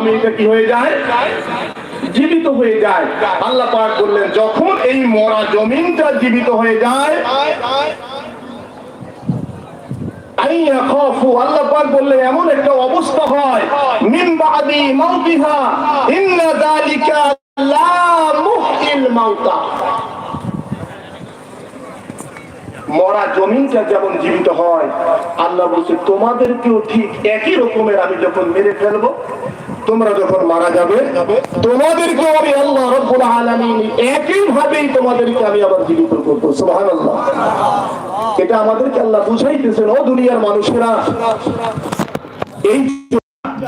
জমিটা কি হয়ে যায়? জীবিত হয়ে যায়। আল্লাহ পাক বললেন, যখন এই মরা জমিনটা জীবিত হয়ে যায় আল্লাহ পাক বললেন, এমন একটা অবস্থা হয়। মরা জমিনটা যেমন জীবিত হয়, আল্লাহ বলছে, তোমাদেরকেও ঠিক একই রকমের আমি যখন মেরে ফেলব তোমরা যখন মারা যাবে তোমাদেরকেও আমি আল্লাহ রব্বুল আলামিন একই ভাবেই তোমাদেরকে আমি আবার জীবিত করব সুবহানাল্লাহ। এটা আমাদেরকে আল্লাহ বুঝাইতেছেন ও দুনিয়ার মানুষেরা। এই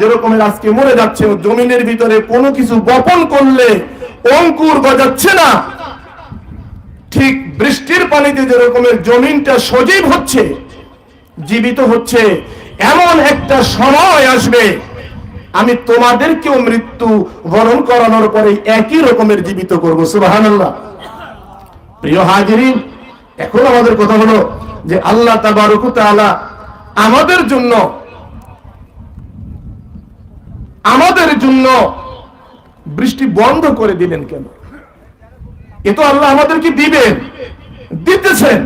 যেরকমের আজকে মরে যাচ্ছে জমিনের ভিতরে কোনো কিছু বপন করলে অঙ্কুর গজাচ্ছে না। ঠিক বৃষ্টির পানিতে যে রকমের জমিনটা সজীব হচ্ছে জীবিত হচ্ছে এমন একটা সময় আসবে আমি তোমাদেরকেও মৃত্যু বরণ করানোর পরে একই রকমের জীবিত করব, সুবহানাল্লাহ। প্রিয় হাজিরিন, এখন আমাদের কথা হলো যে আল্লাহ তাবারক তাআলা আমাদের জন্য আমাদের জন্য বৃষ্টি বন্ধ করে দিলেন কেন? এ তো আল্লাহ আমাদেরকে দিবেন, দিতেছেন।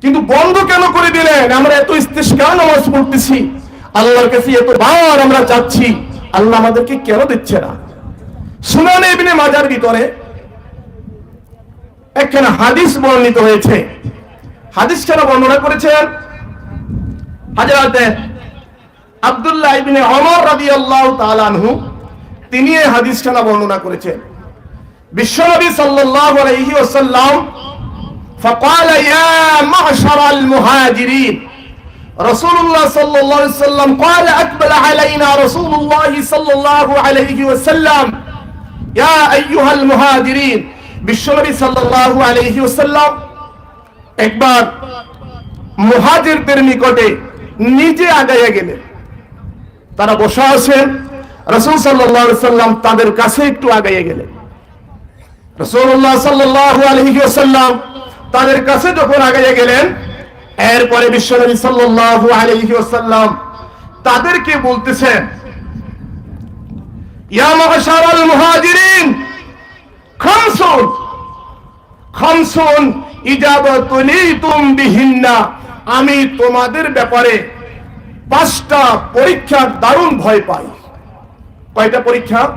কিন্তু বন্ধ কেন করে দিলেন? আমরা এত ইস্তেস্কার নামাজ পড়তেছি। আল্লাহর কাছে এত বার আমরা চাচ্ছি আল্লাহ আমাদেরকে কেন দিচ্ছে না সুনানে ইবনে মাজার ভিতরে একখানা হাদিস বর্ণিত হয়েছে হাদিস কেন বর্ণনা করেছেন হাজরাতে আব্দুল্লাহ ইবনে ওমর রাদিয়াল্লাহু তাআলা আনহু তিনি এই হাদিস খানা বর্ণনা করেছেন বিশ্বনবী সাল্লাল্লাহু আলাইহি ওয়াসাল্লাম فقال يا معشر المهاجرين رسول الله صلى الله عليه وسلم قال أقبل علينا رسول الله صلى الله عليه وسلم يا أيها المهاجرين বিশ্বনবী সাল্লাল্লাহু আলাইহি ওয়াসাল্লাম একবার মুহাজিরদের নিকটে নিজে আগাইয়া গেলেন তারা বসা আছেন রসুল সাল্লাল্লাহু আলাইহি সাল্লাম তাদের কাছে একটু আগাইয়া গেলেন রসুল্লাহ সাল্লাল্লাহু আলাইহি ওয়াসাল্লাম তাদের কাছে যখন আগাইয়া গেলেন এরপরে বিশ্বনবী সাল্লাল্লাহু আলাইহি ওয়াসাল্লাম তাদেরকে বলতেছেন আমি তোমাদের ব্যাপারে পাঁচটা পরীক্ষার দারুণ ভয় পাই। কয়টা পরীক্ষা?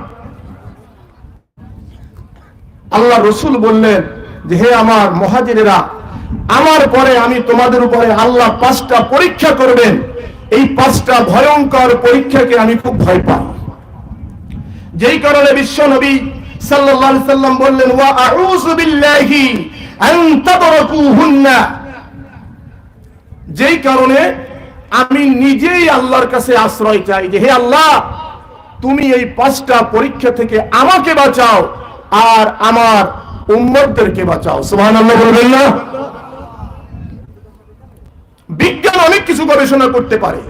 আল্লাহ রসুল বললেন যে, হে আমার মহাজিরেরা আমার পরে আমি তোমাদের উপরে আল্লাহ পাঁচটা পরীক্ষা করবেন। এই পাঁচটা ভয়ঙ্কর পরীক্ষাকে আমি খুব ভয় পাই। যেই কারণে বিশ্ব নবী সাল্লাল্লাহু সাল্লাম বললেন, ওয়া আউযু বিল্লাহি আন তাদরাকুহুন্না যেই কারণে আমি নিজেই আল্লাহর কাছে আশ্রয় চাই যে, হে আল্লাহ, তুমি এই পাঁচটা পরীক্ষা থেকে আমাকে বাঁচাও আর আমার উম্মতদেরকে বাঁচাও। সুবহানাল্লাহ বলবেন না? বিজ্ঞান অনেক কিছু গবেষণা করতে পারে।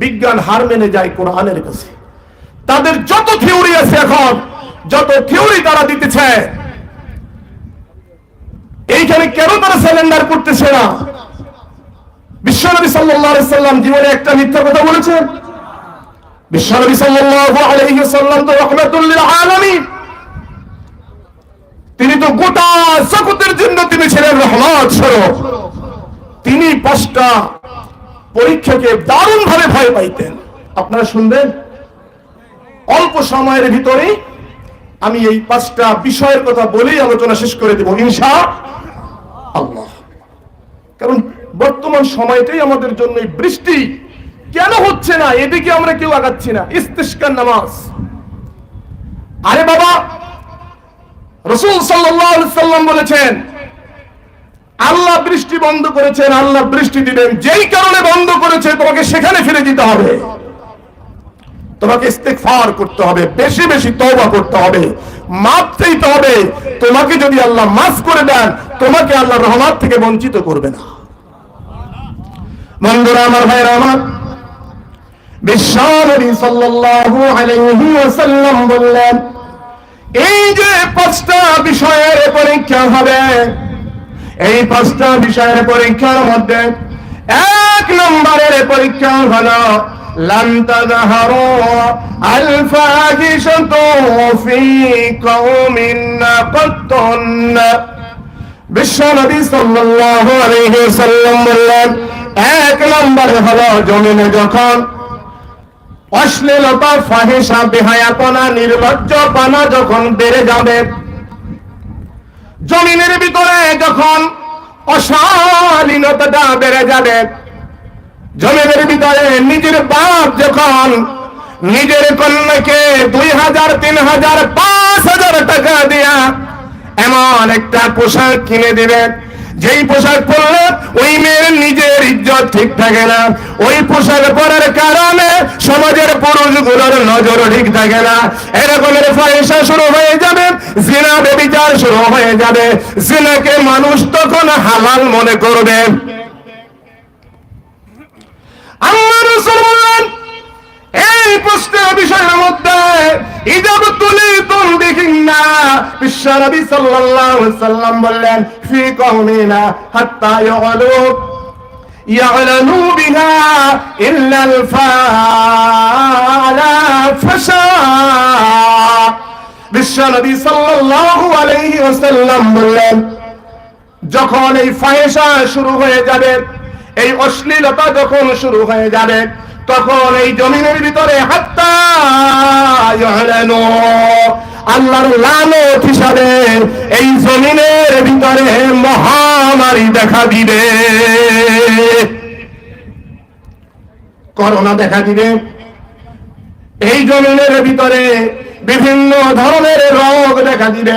বিজ্ঞান হার মেনে যায় কোরআনের কাছে। তাদের যত থিওরি আছে এখন, যত থিওরি তারা দিতেছে, এইখানে কেন তারা সিলিন্ডার করতেছে না? বিশ্বনবী সাল্লাম জীবনে একটা মিথ্যা কথা বলেছেন। বিশ্বনবী সাল্লাম তো তিনি তো গোটা জগতের জন্য তিনি ছিলেন রহমত স্বরূপ। তিনি পাঁচটা পরীক্ষাকে দারুণ ভাবে ভয় পাইতেন। আপনারা শুনবেন, অল্প সময়ের ভিতরে আমি এই পাঁচটা বিষয়ের কথা বলেই আলোচনা শেষ করে দেব, ইনশা আল্লাহ। কারণ বর্তমান সময়টাই আমাদের জন্য বৃষ্টি কেন হচ্ছে না? এদিকে আমরা কেউ আগাচ্ছি না। ইস্তিস্কার নামাজ। আরে বাবা, রসুল সাল্লাম বলেছেন আল্লাহ বৃষ্টি বন্ধ করেছেন, আল্লাহ বৃষ্টি দিবেন। যেই কারণে বন্ধ করেছে, তোমাকে সেখানে ফিরে দিতে হবে। তোমাকে ইস্তেগফার করতে হবে, বেশি বেশি তওবা করতে হবে হবে। তোমাকে যদি আল্লাহ মাফ করে দেন, তোমাকে আল্লাহ রহমত থেকে বঞ্চিত করবে না। বন্ধুরা, আমার আমার বিশ্বনবী সাল্লাল্লাহু আলাইহি ওয়াসাল্লাম বললেন, এই যে পাঁচটা বিষয়ের পরীক্ষা হবে এই পাঁচটা বিষয়ের পরীক্ষার মধ্যে এক নম্বরের পরীক্ষা হলো لم تظهروا الفاحشة في قوم قدتن বিশ্বনবী সাল্লাল্লাহু আলাইহি ওয়াসাল্লাম বললেন এক নম্বরে হলো জমিনে যখন অশ্লীলতা ফাহিসা বেহায়াপনা নির্লজ্জপনা যখন বেড়ে যাবে জমিনের ভিতরে যখন অশালীনতাটা বেড়ে যাবে, জমিনের ভিতরে নিজের বাপ যখন নিজের কন্যাকে দুই হাজার, তিন হাজার, পাঁচ হাজার টাকা দিয়া এমন একটা পোশাক কিনে দিবেন যেই পোশাক পরলে ওই মেয়ের নিজের ইজ্জত ঠিক থাকে না। ওই পোশাক পরার কারণে সমাজের পুরুষগুলোর নজর ঠিক থাকে না। এরকমের ফাহিসা শুরু হয়ে যাবে, জিনা বেবিচার শুরু হয়ে যাবে। জিনাকে মানুষ তখন হালাল মনে করবে। আল্লাহ রাসূল বললেন এই প্রশ্নের বিষয়ের মধ্যে ইজাব তুলি দেখিন না। সাল্লাল্লাহু আলাইহি সাল্লাম বললেন, ফি হাত্তা ইয়ালু ইয়ালানু বিহা ইল্লা আল ফালা ফাশা। সাল্লাল্লাহু আলাইহি ওয়াসাল্লাম বললেন, যখন এই ফাহেসা শুরু হয়ে যাবে, এই অশ্লীলতা যখন শুরু হয়ে যাবে তখন এই জমিনের ভিতরে হাত্তা আল্লাহর লানত হিসাবে এই জমিনের ভিতরে মহামারী দেখা দিবে। করোনা দেখা দিবে। এই জমিনের ভিতরে বিভিন্ন ধরনের রোগ দেখা দিবে।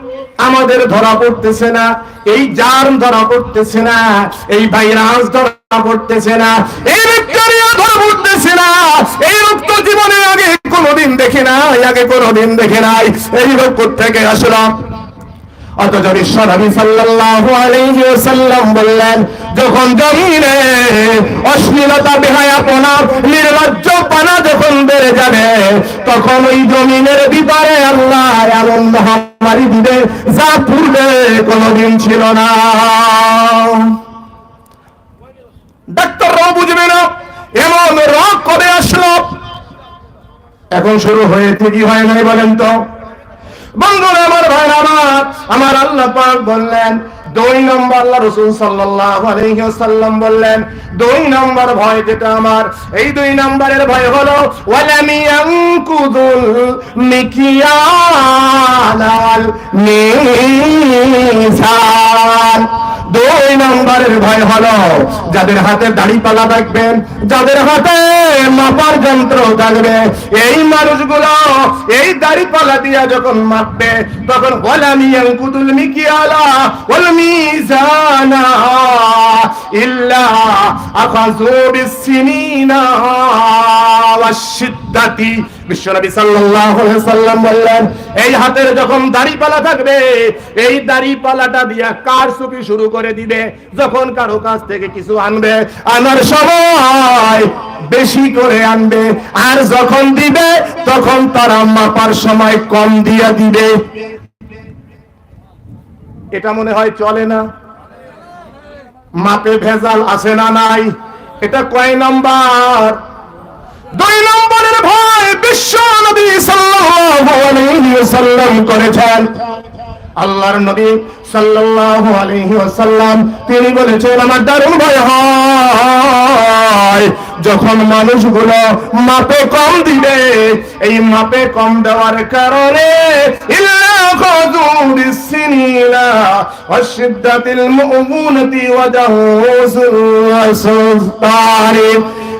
আমাদের ধরা পড়তেছে না, এই জার্ম ধরা পড়তেছে না, এই ভাইরাস ধরা পড়তেছে না, এই ব্যাকটেরিয়া ধরা পড়তেছে না, এই রোগ তো জীবনে আগে কোনোদিন দেখে নাই, আগে কোনোদিন দেখে নাই, এই রোগ থেকে আসলাম অথচ বললেন, যখন জমিনে অশ্লীলতা যখন বেড়ে যাবে, তখন ওই জমিনের ভিতরে আল্লাহ এমন মহামারী দিবে যা পূর্বে কোনোদিন ছিল না। ডাক্তাররাও বুঝবে না, এমন রোগ কবে আসলো। এখন শুরু হয়েছে কি হয় নাই বলেন তো? বন্ধুরা, আমার ভাই আমার আমার আল্লাহ পাক বললেন দুই নম্বর আল্লাহ রসুল সাল্লাম বললেন, দুই নম্বর ভয় যেটা আমার, এই দুই নম্বরের ভয় হলো মিকিয়াল দুই নম্বরের ভয় হলো। যাদের হাতে দাড়ি পালা থাকবেন যাদের হাতে মাপার যন্ত্র থাকবে এই মানুষগুলো এই দাড়ি পালা দিয়া যখন মাপবে, তখন ওলামিয়ান কুতুল মিকিয়ালা ওয়াল মিজানা ইল্লা আখাযু বিসসিনিনা ওয়াশিদ্দাতি বিশ্বনবী সাল্লাম বললেন, এই হাতের যখন দাড়ি পালা থাকবে, এই দাড়ি পালাটা দিয়া কার শুরু করে দিবে? যখন কারও কাছ থেকে কিছু আনবে, আনার সময় বেশি করে আনবে। আর যখন দিবে, তখন তারা মাপার সময় কম দিয়া দিবে। এটা মনে হয় চলে না? মাপে ভেজাল আছে না নাই? এটা কয় নাম্বার? দুই ভয় বিশ্ব নবী ওয়াসাল্লাম করেছেন। আল্লাহর নবী সাল্লাল্লাহু তিনি বলেছেন, আমার দারুণ ভয় হয় যখন মানুষগুলো মাপে কম দিবে। এই মাপে কম দেওয়ার কারণে, ইল্লা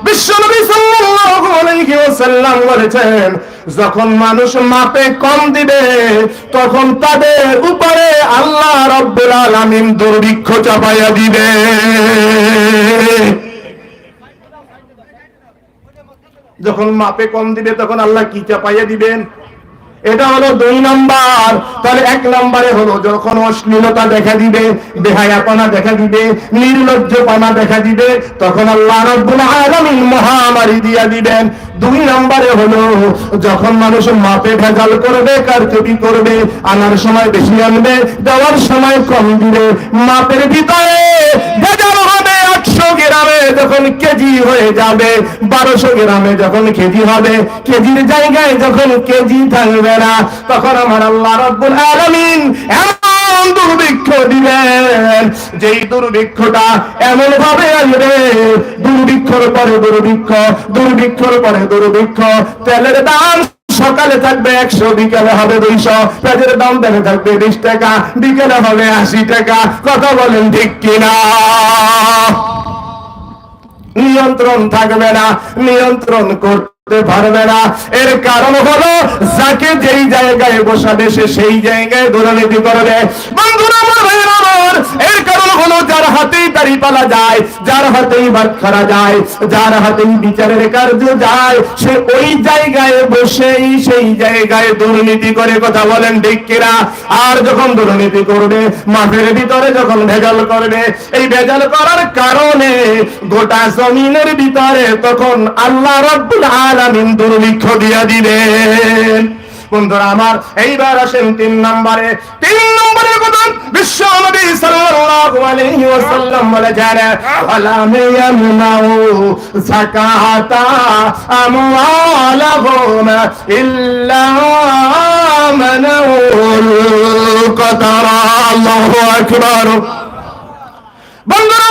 বিশ্বনবী সাল্লাল্লাহু আলাইহি ওয়াসাল্লাম বলেছেন, যখন মানুষ মাপে কম দিবে, তখন তাদের উপরে আল্লাহ রাব্বুল আলামিন দুর্ভিক্ষ চাপাইয়া দিবে। যখন মাপে কম দিবে, তখন আল্লাহ কি চাপাইয়া দিবেন? এটা হলো দুই নাম্বার। তাহলে এক নাম্বারে হলো, যখন অশ্লীলতা দেখা দিবে, বেহায়াপনা দেখা দিবে, নির্লজ্জপনা দেখা দিবে, তখন আল্লাহ রব্বুল আলামিন মহামারী দিয়া দিবেন। দুই নাম্বারে হলো, যখন মানুষ মাপে ভেজাল করবে, কারচুপি করবে, আনার সময় বেশি আনবে, দেওয়ার সময় কম দিবে, মাপের ভিতরে ভেজাল হবে। একশো গ্রামে যখন কেজি হয়ে যাবে, বারোশো গ্রামে যখন কেজি হবে, কেজির জায়গায় যখন কেজি থাকবে না, তখন আমার আল্লাহ রব্বুল আলামিন দুর্ভিক্ষ দিবেন, যেই দুর্ভিক্ষটা এমন ভাবে আসবে, দুর্ভিক্ষর পরে দুর্ভিক্ষ, দুর্ভিক্ষর পরে দুর্ভিক্ষ, তেলের দাম সকালে থাকবে একশো, বিকেলে হবে দুইশো। পেঁয়াজের দাম বেড়ে থাকবে বিশ টাকা, বিকেলে হবে আশি টাকা। কথা বলেন ঠিক কিনা? নিয়ন্ত্রণ থাকবে না, নিয়ন্ত্রণ করতে পারবে না। এর কারণ হলো, যাকে যেই জায়গায় বসাবে সে সেই জায়গায় দুর্নীতি করবে। বন্ধুরা আমার, এর কারণ হলো যার হাতেই দাড়ি পালা যায় যার হাতেই ভাত খারা যায় যার হাতেই বিচারের কার্য যায় সে ওই জায়গায় বসেই সেই জায়গায় দুর্নীতি করে কথা বলেন ঠিক আর যখন দুর্নীতি করবে মাঠের ভিতরে যখন ভেজাল করবে এই ভেজাল করার কারণে গোটা জমিনের ভিতরে তখন আল্লাহ রব্বুল আলামিন দুর্ভিক্ষ দিয়া দিবেন। বন্ধুরা, আমার এইবার আসেন তিন নম্বরে। তিন নম্বরের কথা বিশ্ব নবী সাল্লাল্লাহু আলাইহি ওয়াসাল্লাম বলেছেন, ওয়ালাম ইয়ামনাউ যাকাতা আমওয়ালাহুম ইল্লা মানাউল কতারা আল্লাহু আকবার। বন্ধুরা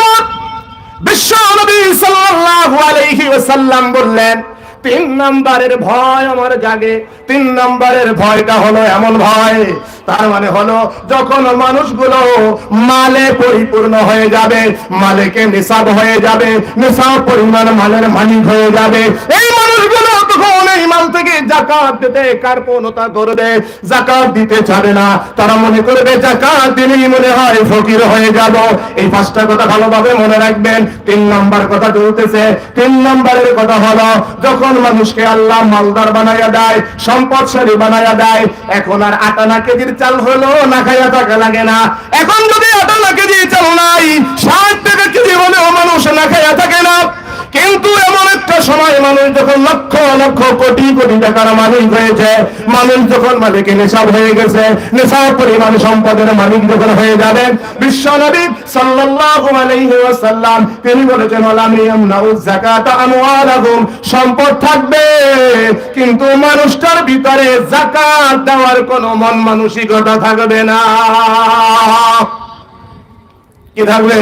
বিশ্ব নবী সাল্লাল্লাহু আলাইহি ওয়াসাল্লাম বললেন তিন নাম্বারের ভয় আমার জাগে। তিন নাম্বারের ভয়টা হলো এমন ভয় তার মানে হলো, যখন মানুষগুলো মালে পরিপূর্ণ হয়ে যাবে, মালেকে নিসাব হয়ে যাবে, নিসাব পরিমাণ মালের মালিক হয়ে যাবে। এই মানুষগুলো তখন এই মাল থেকে জাকাত দিতে কার্পণতা করবে জাকাত দিতে চাবে না। তারা মনে করবে, জাকাত দিলেই মনে হয় ফকির হয়ে যাব। এই পাঁচটা কথা ভালোভাবে মনে রাখবেন। তিন নাম্বার কথা চলতেছে। তিন নাম্বারের কথা হলো, যখন মানুষকে আল্লাহ মালদার বানাইয়া দেয়, সম্পদশালী বানাইয়া দেয়, এখন আর আটানা কেজির চাল হলো না খাইয়া টাকা লাগে না। এখন যদি আটানা কেজি চাল নাই, ষাট টাকা কেজি হলেও মানুষ না খাইয়া থাকে না। কিন্তু এমন সময় মানুষ যখন লক্ষ লক্ষ কোটি কোটি টাকার মালিক হয়েছে, মানুষ যখন মালিক নেশাব হয়ে গেছে, নেশাব পরিমাণ সম্পদের মালিক যখন হয়ে যাবে বিশ্ব নবী তিনি বলেছেন সম্পদ থাকবে, কিন্তু মানুষটার ভিতরে যাকাত দেওয়ার কোনো মন মানসিকতা থাকবে না। কি থাকবে?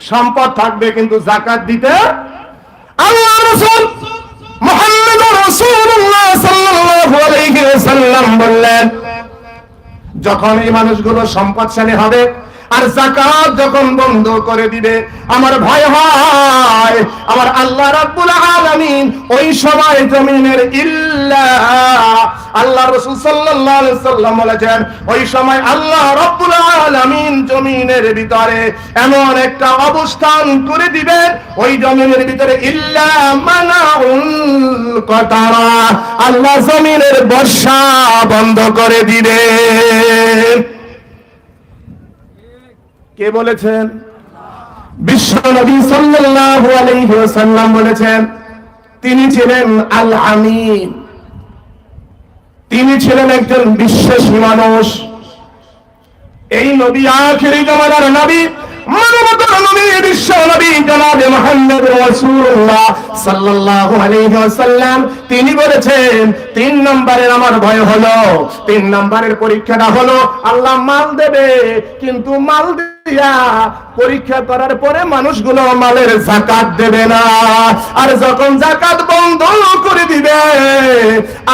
সম্পদ থাকবে, কিন্তু জাকাত দিতে মুহাম্মদ বললেন যখন এই মানুষগুলো সম্পদশালী হবে আর জাকাত যখন বন্ধ করে দিবে, আমার ভয় হয়। আমার আল্লাহ রাব্বুল আলামিন ওই সময় জমিনের ইল্লা আল্লাহ রাসূল সাল্লাল্লাহু আলাইহি সাল্লাম বলেছেন, ওই সময় আল্লাহ রাব্বুল আলামিন জমিনের ভিতরে এমন একটা অবস্থান করে দিবেন, ওই জমিনের ভিতরে ইল্লা মানাউল কতারা, আল্লাহ জমিনের বর্ষা বন্ধ করে দিবেন। কে বলেছেন? বিশ্ব নবী সাল্লাল্লাহু আলাইহি ওয়াসাল্লাম বলেছেন, তিনি ছিলেন আল আমিন তিনি ছিলেন একজন বিশ্বাসী মানুষ। এই নবী আখেরি জামানার নবী, মানবতার নবী, বিশ্ব নবী জনাবে মুহাম্মদ রাসূলুল্লাহ সাল্লাল্লাহু আলাইহি ওয়াসাল্লাম। তিনি বলেছেন, তিন নম্বরের আমার ভয় হলো, তিন নম্বরের পরীক্ষাটা হলো, আল্লাহ মাল দেবে, কিন্তু মাল দিয়া পরীক্ষা করার পরে মানুষগুলো মালের জাকাত দেবে না। আর যখন জাকাত বন্ধ করে দিবে,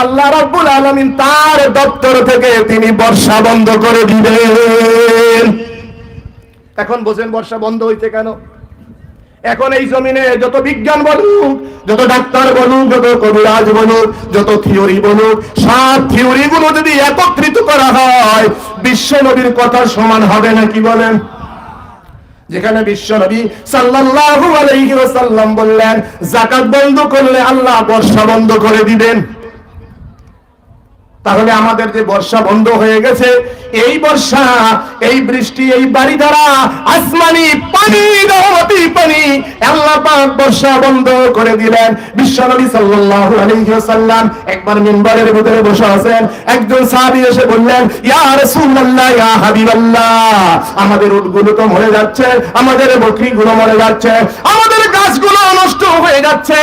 আল্লাহ রাব্বুল আলামিন তার দপ্তর থেকে তিনি বর্ষা বন্ধ করে দিবেন। এখন বোঝেন বর্ষা বন্ধ হইছে কেন? এখন এই জমিনে যত বিজ্ঞান বলুক, যত ডাক্তার বলুক, যত কবিরাজ বলুক, যত থিওরি বলুক, সব থিওরি গুলো যদি একত্রিত করা হয়, বিশ্ব নবীর কথা সমান হবে না, কি বলেন? যেখানে বিশ্ব নবী সাল্লাল্লাহু আলাইহি ওয়াসাল্লাম বললেন, যাকাত বন্ধ করলে আল্লাহ বর্ষা বন্ধ করে দিবেন। তাহলে আমাদের যে বর্ষা বন্ধ হয়ে গেছে, এই বর্ষা, এই বৃষ্টি, এই বাড়ি দ্বারা আসমানি পানি রহমতি পানি, আল্লাহ পাক বর্ষা বন্ধ করে দিলেন। বিশ্বনবী সাল্লাল্লাহু আলাইহি ওয়াসাল্লাম একবার মিম্বরের ভিতরে বসে আছেন। একজন সাহাবী এসে বললেন, ইয়া রাসূলুল্লাহ, ইয়া হাবিবাল্লাহ, আমাদের উটগুলো তো মরে যাচ্ছে, আমাদের বকরিগুলো মরে যাচ্ছে, আমাদের গাছগুলো নষ্ট হয়ে যাচ্ছে।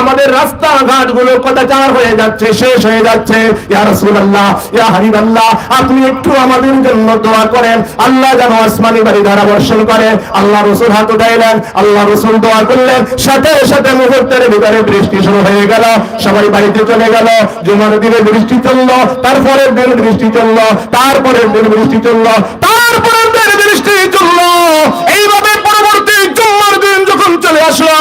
আমাদের রাস্তাঘাটগুলো কদাচার হয়ে যাচ্ছে, শেষ হয়ে যাচ্ছে। ইয়া রাসূলুল্লাহ, ইয়া হাবিবাল্লাহ, আপনি একটু আমাদের জন্য দোয়া করেন। আল্লাহ যেন আসমানি বাড়ি দ্বারা বর্ষণ করে। আল্লাহ রসুল হাত উঠাইলেন, আল্লাহ রসুল দোয়া করলেন। সাথে সাথে মুহূর্তের ভিতরে বৃষ্টি শুরু হয়ে গেল, সবাই বাড়িতে চলে গেল। জুমার দিনে বৃষ্টি চলল তারপরে দিন বৃষ্টি চলল তারপরে দিন বৃষ্টি চলল তারপরে দিন বৃষ্টি চলল। এইভাবে পরবর্তী জুম্মার দিন যখন চলে আসলো,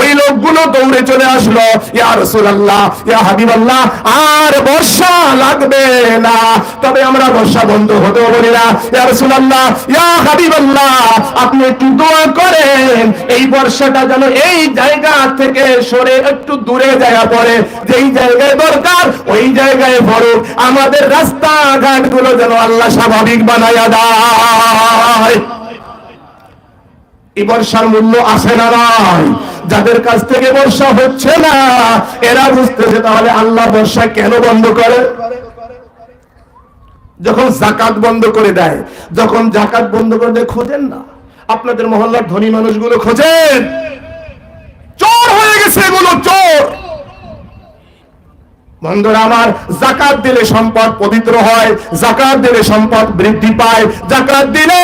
ওই লোকগুলো দৌড়ে চলে আসলো, ইয়া রাসূলুল্লাহ, ইয়া হাবিবাল্লাহ, আর বর্ষা লাগবে না। তবে আমরা বর্ষা বন্ধ হতে বলি না। ইয়া রাসূলুল্লাহ, ইয়া হাবিবাল্লাহ, আপনি একটু দোয়া করেন। এই বর্ষাটা যেন এই জায়গা থেকে সরে একটু দূরে জায়গা পড়ে। যেই জায়গায় দরকার, ওই জায়গায় পড়ুক। আমাদের রাস্তাঘাটগুলো যেন আল্লাহ স্বাভাবিক বানায়া দেয়। বর্ষার মূল্য আসে না নয় যাদের কাছ থেকে বর্ষা হচ্ছে না, এরা বুঝতেছে তাহলে আল্লাহ বর্ষা কেন বন্ধ করে? যখন জাকাত বন্ধ করে দেয়, যখন জাকাত বন্ধ করে দেয়, খোঁজেন না। আপনাদের মহল্লার ধনী মানুষগুলো খোঁজেন। চোর হয়ে গেছে এগুলো, চোর। বন্ধুরা, আমার জাকাত দিলে সম্পদ পবিত্র হয়, জাকাত দিলে সম্পদ বৃদ্ধি পায়। জাকাত দিলে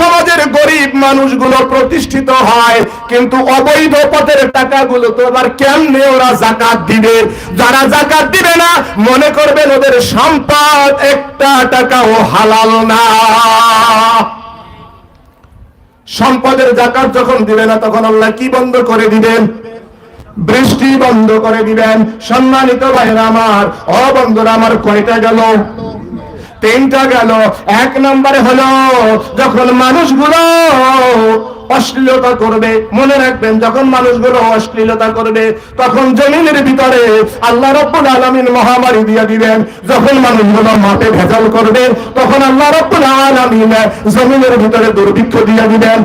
সমাজের গরিব মানুষগুলো প্রতিষ্ঠিত হয়, কিন্তু অবৈধ পথের টাকাগুলো তো আবার কেমনে ওরা জাকাত দিবে? যারা জাকাত দিবে না, মনে করবেন ওদের সম্পদ একটা টাকাও হালাল না। সম্পদের জাকাত যখন দিবে না, তখন আল্লাহ কি বন্ধ করে দিবেন? বৃষ্টি বন্ধ করে দিবেন। সম্মানিত ভাইরা আমার, ও বন্ধুরা আমার, কয়টা গেল? তিনটা গেল। এক নম্বরে হলো, যখন মানুষগুলো অশ্লীলতা করবে, মনে রাখবেন, যখন মানুষগুলো অশ্লীলতা করবে, তখন জমিনের ভিতরে আল্লাহ রব্বুল আলামিন মহামারী দিয়ে দিবেন। যখন মানুষগুলো মাঠে ভেজাল করবে, তখন আল্লাহ রব্বুল আলামিন জমিনের ভিতরে দুর্ভিক্ষ দিয়ে দিবেন।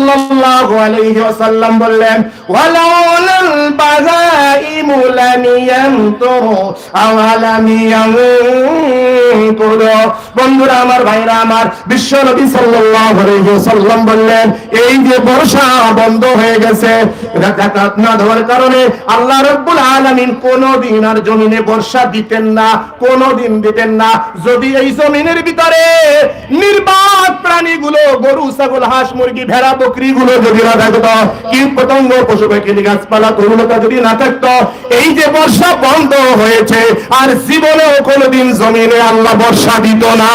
সাল্লাল্লাহু আলাইহি ওয়াসাল্লাম বললেন, ওয়ালাউলাল বাযাইমু লাম আওয়ালাম ইয়ামতুরু বন্ধুরা, আমার ভাইরা, আমার বিশ্ব নবী সাল্লাল্লাহু আলাইহি ওয়াসাল্লাম বললেন, এই যে বর্ষা বন্ধ হয়ে গেছে জাকাত না দেওয়ার কারণে আল্লাহ রব্বুল আলামিন কোনদিন আর জমিনে বর্ষা দিতেন না, কোনদিন দিতেন না। যদি এই জমিনের ভিতরে নির্বাক প্রাণীগুলো গরু, ছাগল, হাঁস, মুরগি, ভেড়া, বকরি গুলো যদি না থাকতো, কীট পতঙ্গ পশু পাখি গাছপালা, তরুণতা যদি না থাকতো, এই যে বর্ষা বন্ধ হয়েছে, আর জীবনেও কোনোদিন জমিনে আল্লাহ বর্ষা দিত না।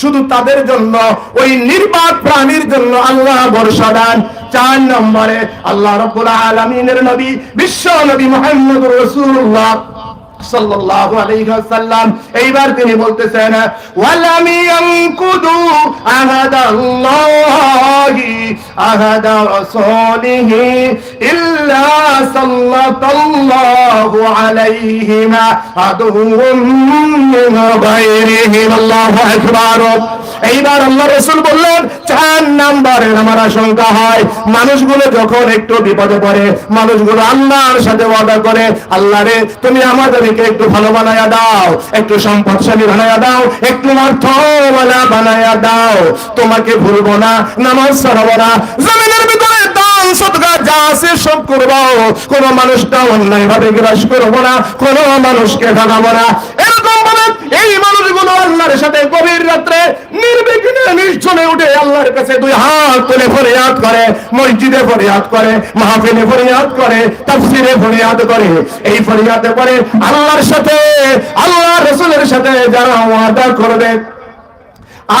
শুধু তাদের জন্য, ওই নির্বাক প্রাণীর জন্য আল্লাহ বর্ষা দান। চার নম্বরে আল্লাহ রব্বুল আলমিনের নবী, বিশ্ব নবী মোহাম্মদ রসুল্লাহ সাল্লাল্লাহু আলাইহি ওয়াসাল্লাম। এইবার তিনি বলতেছেন আলাইহিমা আদহুম মিন গায়রিহিম। আল্লাহু আকবার। এইবার আল্লাহ রসুল বললেন, চার নাম্বারের আমার আশঙ্কা হয়, মানুষগুলো যখন একটু বিপদে পড়ে, মানুষগুলো আল্লাহর সাথে ওয়াদা করে আল্লাহ রে তুমি আমাদেরকে একটু ভালো বানায়া দাও, একটু সম্পদশালী বানায়া দাও, একটু অর্থওয়ালা বানায়া দাও। তোমাকে ভুলবো না, নামাজ ছাড়বো না, জমিনের ভিতরে দান মানুষটা অন্যায় ভাবে গ্রাস করব না, কোন মানুষকে ঠকাবো না। এরকম ভাবে এই মানুষগুলো আল্লাহর সাথে গভীর রাত্রে নির্বিঘ্নে নিশ্চলে উঠে আল্লাহর কাছে দুই হাত তুলে ফরিয়াদ করে, মসজিদে ফরিয়াদ করে, মাহফিলে ফরিয়াদ করে, তাফসিরে ফরিয়াদ করে। এই ফরিয়াদে পরে আল্লাহর সাথে আল্লাহ রসুলের সাথে যারা ওয়াদা করবে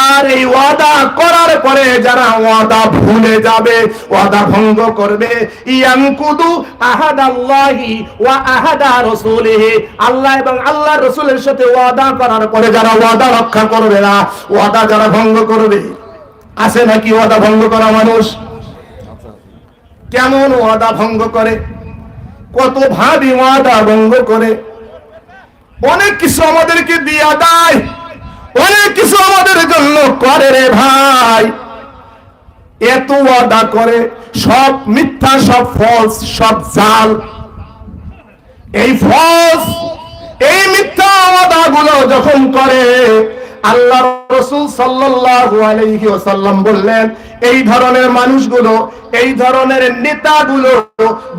আর এই ওয়াদা করার পরে যারা ওয়াদা ভুলে যাবে, ওয়াদা ভঙ্গ করবে, ইয়ানকুদু আহাদাল্লাহি ওয়া আহাদা রাসূলিহি। আল্লাহ এবং আল্লাহর রাসূলের সাথে ওয়াদা করার পরে যারা ওয়াদা রক্ষা করবে না, ওয়াদা যারা ভঙ্গ করবে, আছে নাকি ওয়াদা ভঙ্গ করা মানুষ? কেমন ওয়াদা ভঙ্গ করে? কত ভাবি ওয়াদা ভঙ্গ করে? অনেক কিছু আমাদেরকে দিয়া দেয়। অনেক কিছু আমাদের জন্য করে রে ভাই। এত ওয়াদা করে, সব মিথ্যা, সব ফলস সব জাল। এই ফলস এই মিথ্যা ওয়াদা গুলো যখন করে আল্লাহ রসুল সাল্লাল্লাহু আলাইহি বললেন, এই ধরনের মানুষগুলো, এই ধরনের নেতাগুলো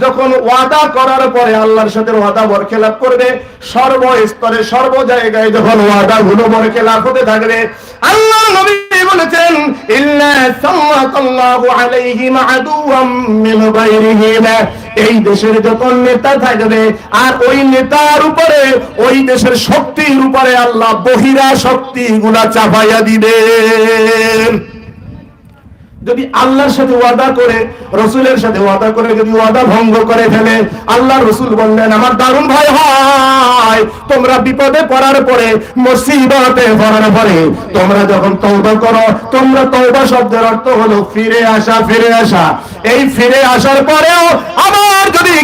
যখন ওয়াদা করার পরে আল্লাহর সাথে ওয়াদা বরখেলাপ করবে, সর্বস্তরে, সর্ব জায়গায় যখন ওয়াদা গুলো বরখেলাপ হতে থাকবে আল্লাহ নবী বলেছেন, ইল্লা সাল্লাল্লাহু আলাইহিম আদুওয়াম মিন গায়রিহিম। এই দেশের যত নেতা থাকবে আর ওই নেতার উপরে, ওই দেশের শক্তির উপরে আল্লাহ বহিরা শক্তি গুলা চাপাইয়া দিবেন। যদি আল্লাহর সাথে ওয়াদা করে, রসুলের সাথে ওয়াদা করে, যদি ওয়াদা ভঙ্গ করে ফেলে, আল্লাহ রসুল বললেন, আমার দারুণ ভয় হয়। তোমরা বিপদে পড়ার পরে, মুসিবতে পড়ার পরে, তোমরা যখন তওবা করো, তোমরা তওবা শব্দের অর্থ হলো ফিরে আসা ফিরে আসা। এই ফিরে আসার পরেও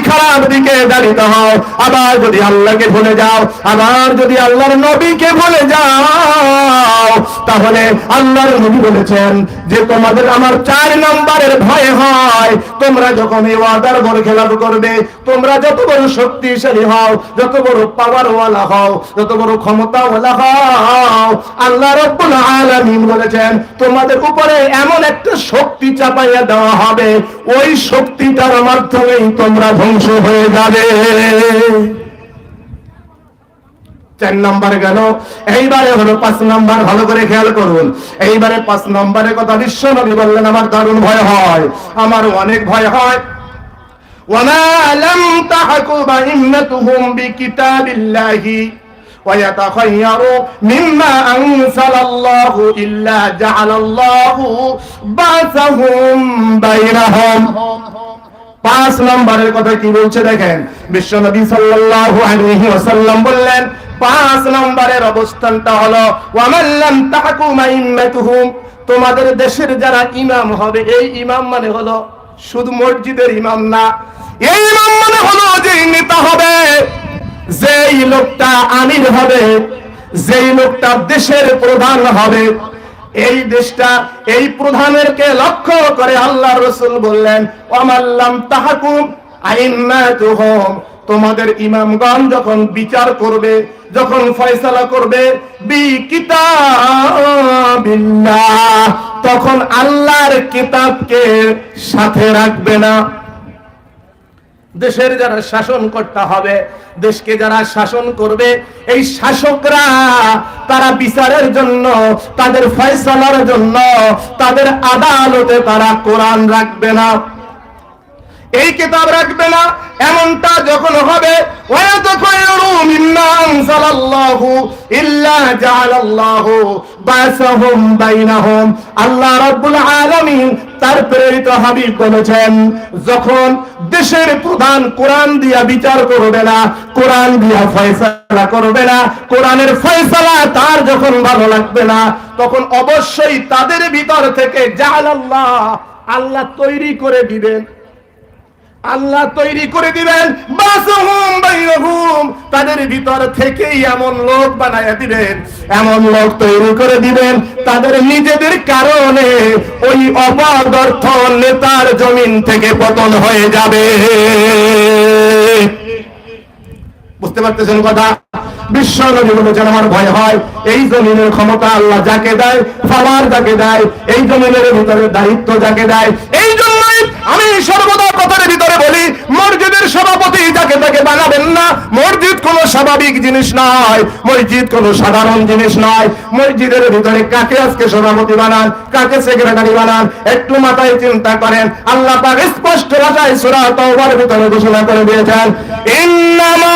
খারাপ দিকে দাঁড়িত হও, আবার যদি আল্লাহকে ভুলে যাও, আবার যদি আল্লাহর নবীকে ভুলে যাও, তাহলে আল্লাহর নবী বলেছেন যে তোমাদের আমার চার নম্বরের ভয় হয়, তোমরা যখন এই ওয়াদার ঘরে খেলাপ করবে, তোমরা যত বড় শক্তিশালী হও, যত বড় পাওয়ারওয়ালা হও, যত বড় ক্ষমতাওয়ালা হও, আল্লাহ রব্বুল আলামিন বলেছেন, তোমাদের উপরে এমন একটা শক্তি চাপাইয়া দেওয়া হবে, ওই শক্তিটার মাধ্যমেই তোমরা ধ্বংস হয়ে যাবে। চার নম্বর গেল এইবারে হলো পাঁচ নম্বর ভালো করে খেয়াল করুন এইবারে পাঁচ নম্বরের কথা বিশ্ব নবী বললেন আমার দারুণ ভয় হয় আমার অনেক ভয় হয় وما لم تحكم أئمتهم بكتاب الله ويتخيروا مما أنزل الله إلا جعل الله بعثهم بينهم পাঁচ নম্বরের কথা কি বলছে দেখেন? সাল্লাল্লাহু আলাইহি ওয়াসাল্লাম বললেন, পাঁচ নম্বরের অবস্থানটা হলো তোমাদের দেশের যারা ইমাম হবে, এই ইমাম মানে হলো শুধু মসজিদের ইমাম না। এই ইমাম মানে হলো যে নেতা হবে, যেই লোকটা আমির হবে, যেই লোকটা দেশের প্রধান হবে। এই দেশটা, এই প্রধানেরকে লক্ষ্য করে আল্লাহ রসুল বললেন অমাল্লাম তাহাকুম আইম্মাতুহুম তোমাদের ইমামগণ যখন বিচার করবে, যখন ফয়সালা করবে তখন আল্লাহর কিতাবকে সাথে রাখবে না। দেশের যারা শাসন করতে হবে, দেশকে যারা শাসন করবে, এই শাসকরা তারা বিচারের জন্য, তাদের ফয়সালার জন্য, তাদের আদালতে তারা কোরআন রাখবে না। এই কিতাব রাখবে না, এমনটা যখন হবে আল্লাহ তার প্রেরিত যখন দেশের প্রধান কোরআন দিয়া বিচার করবে না, কোরআন দিয়া ফয়সালা করবে না, কোরআনের ফয়সালা তার যখন ভালো লাগবে না, তখন অবশ্যই তাদের ভিতর থেকে জাহাল আল্লাহ আল্লাহ তৈরি করে দিবেন। আল্লাহ তৈরি করে দিবেন তাদের ভিতর থেকেই এমন লোক বানায় দিবেন, এমন লোক তৈরি করে দিবেন, তাদের নিজেদের কারণে ওই অপদর্থ নেতার জমিন থেকে পতন হয়ে যাবে। বুঝতে পারতেছেন কথা? বিশ্ব নবী আমার ভয় হয়, এই জমিনের ক্ষমতা আল্লাহ যাকে দেয় পাওয়ার যাকে দেয়, এই জমিনের ভিতরে দায়িত্ব যাকে দেয়, এই জন্যই আমি সর্বদা কথার ভিতরে বলি, মসজিদের সভাপতি যাকে তাকে বানাবেন না, মসজিদ কোনো স্বাভাবিক জিনিস নয়, মসজিদ কোনো সাধারণ জিনিস নয়, মসজিদের ভিতরে কাকে আজকে সভাপতি বানান, কাকে সেক্রেটারি বানান, একটু মাথায় চিন্তা করেন, আল্লাহ পাক স্পষ্ট ভাষায় সূরা ভিতরে ঘোষণা করে দিয়েছেন, ইন্নামা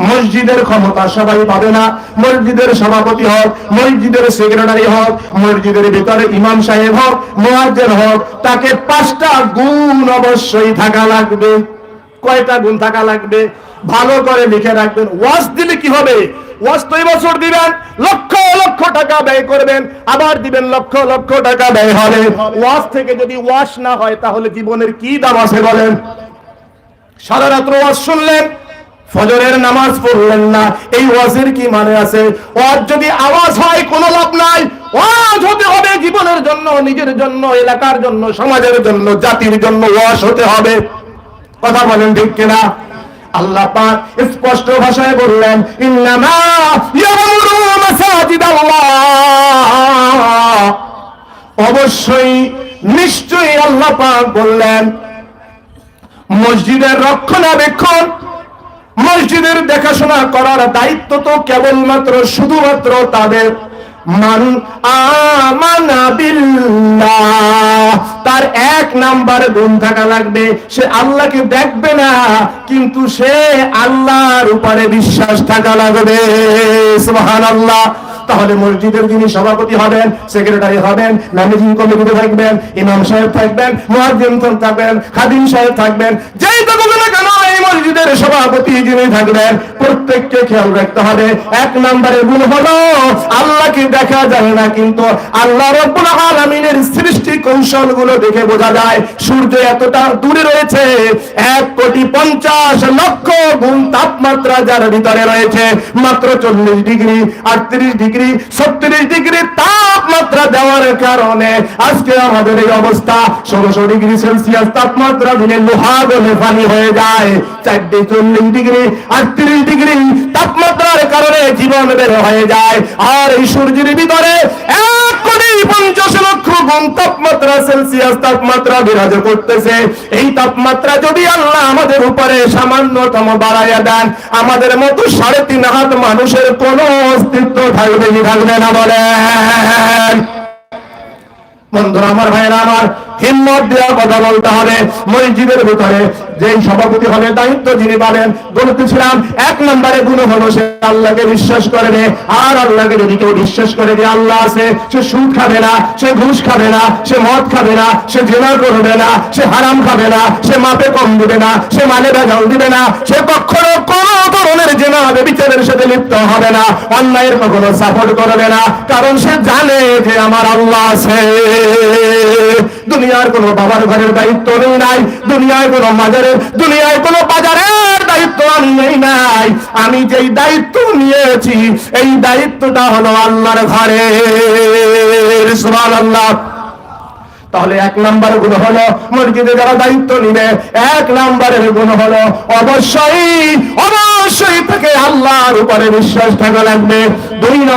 মসজিদের ক্ষমতা সবাই পাবে না। মসজিদের সভাপতি হোক, মসজিদের সেক্রেটারি হোক, মসজিদের ভিতরে ইমাম সাহেব হোক, মুয়াজ্জিন হোক, তাকে পাঁচটা গুণ অবশ্যই থাকা লাগবে। কয়টা গুণ থাকা লাগবে? ভালো করে লিখে রাখবেন। ওয়াজ দিলে কি হবে? ওয়াজ তো বছর দিবেন। লক্ষ লক্ষ টাকা ব্যয় করবেন। আবার দিবেন লক্ষ লক্ষ টাকা ব্যয় হবে। ওয়াজ থেকে যদি ওয়াশ না হয়, তাহলে জীবনের কি দাম আছে বলেন? সারা রাত্র ওয়াজ শুনলেন। ফজরের নামাজ পড়লেন না। এই ওয়াজের কি মানে আছে? ওয়াজ যদি আওয়াজ হয়, কোনো লাভ নাই। ওয়াজ হতে হবে জীবনের জন্য, নিজের জন্য, এলাকার জন্য, সমাজের জন্য, জাতির জন্য ওয়াজ হতে হবে। কথা বলেন ঠিক কিনা? আল্লাহ পাক স্পষ্ট ভাষায় বললেন, ইন্নামা ইয়ামুরু মাসাজিদাল্লাহ। অবশ্যই, নিশ্চয়ই আল্লাহ পাক বললেন, মসজিদের রক্ষণাবেক্ষণ মসজিদের দেখাশোনা করার দায়িত্ব তো কেবলমাত্র শুধুমাত্র তাদের। তার এক নাম্বার গুণ থাকা লাগবে, সে আল্লাহকে দেখবে না, কিন্তু সে আল্লাহর উপরে বিশ্বাস থাকা লাগবে। সুবহানাল্লাহ। তাহলে মসজিদের যিনি সভাপতি হবেন সেক্রেটারি হবেন ম্যানেজিং কমিটিতে থাকবেন ইমাম সাহেব থাকবেন, মুয়াজ্জিন থাকবেন, খাদিম সাহেব থাকবেন, যেই না কেন এই মসজিদের সভাপতি যিনি থাকবেন, প্রত্যেককে খেয়াল রাখতে হবে। এক নম্বরের গুণ হলো, আল্লাহকে দেখা যায় না, কিন্তু আল্লাহ রব্বুল সৃষ্টি কৌশলগুলো দেখে বোঝা যায়, সূর্য এতটা দূরে রয়েছে, এক কোটি পঞ্চাশ লক্ষ গুণ তাপমাত্রা যার ভিতরে রয়েছে, মাত্র চল্লিশ ডিগ্রি, আটত্রিশ ডিগ্রি ছত্রিশ ডিগ্রি তাপমাত্রা দেওয়ার কারণে আজকে আমাদের এই অবস্থা ষোলোশো ডিগ্রি সেলসিয়াস তাপমাত্রা দিলে লোহা গলে পানি হয়ে যায়। চারটে চল্লিশ ডিগ্রি, আটত্রিশ ডিগ্রি তাপমাত্রার কারণে জীবন বের হয়ে যায়। আর এই সূর্যের ভিতরে এক কোটি পঞ্চাশ লক্ষ গুণ তাপমাত্রা সেলসিয়াস তাপমাত্রা বিরাজ করতেছে। এই তাপমাত্রা যদি আল্লাহ আমাদের উপরে সামান্যতম বাড়াইয়া দেন, আমাদের মতো সাড়ে তিন হাত মানুষের কোনো অস্তিত্ব থাকবে থাকবে না বলেন? বন্ধুরা আমার ভাইয়েরা আমার হিম্মত দেওয়ার কথা বলতে হবে। মসজিদের ভিতরে যে সভাপতি হবে দায়িত্ব যিনি পাবেন বলতেছিলাম এক নম্বরে গুণ হলো সে আল্লাহকে বিশ্বাস করে নে। আর আল্লাহকে যদি কেউ বিশ্বাস করে যে আল্লাহ আছে, সে সুদ খাবে না, সে ঘুষ খাবে না, সে মদ খাবে না, সে জেনা করবে না, সে হারাম খাবে না, সে মাপে কম দিবে না, সে মানে বেজাল দিবে না, সে কখনো কোনো ধরনের জেনা হবে বিচারের সাথে লিপ্ত হবে না, অন্যায়ের কখনো সাপোর্ট করবে না, কারণ সে জানে যে আমার আল্লাহ আছে। দুনিয়ার কোনো বাবার ঘরের দায়িত্ব নেই নাই, দুনিয়ায় কোনো মাজারের, দুনিয়ায় কোনো বাজারের দায়িত্ব আমি নেই নাই। আমি যেই দায়িত্ব নিয়েছি, এই দায়িত্বটা হলো আল্লাহর ঘরের সুবহানাল্লাহ। তাহলে এক নাম্বার গুণ হলো মসজিদে যারা দায়িত্ব নিবে, এক নাম্বারের গুণ হলো অবশ্যই অবশ্যই তাকে আল্লাহর উপরে বিশ্বাস থাকা লাগবে। দুই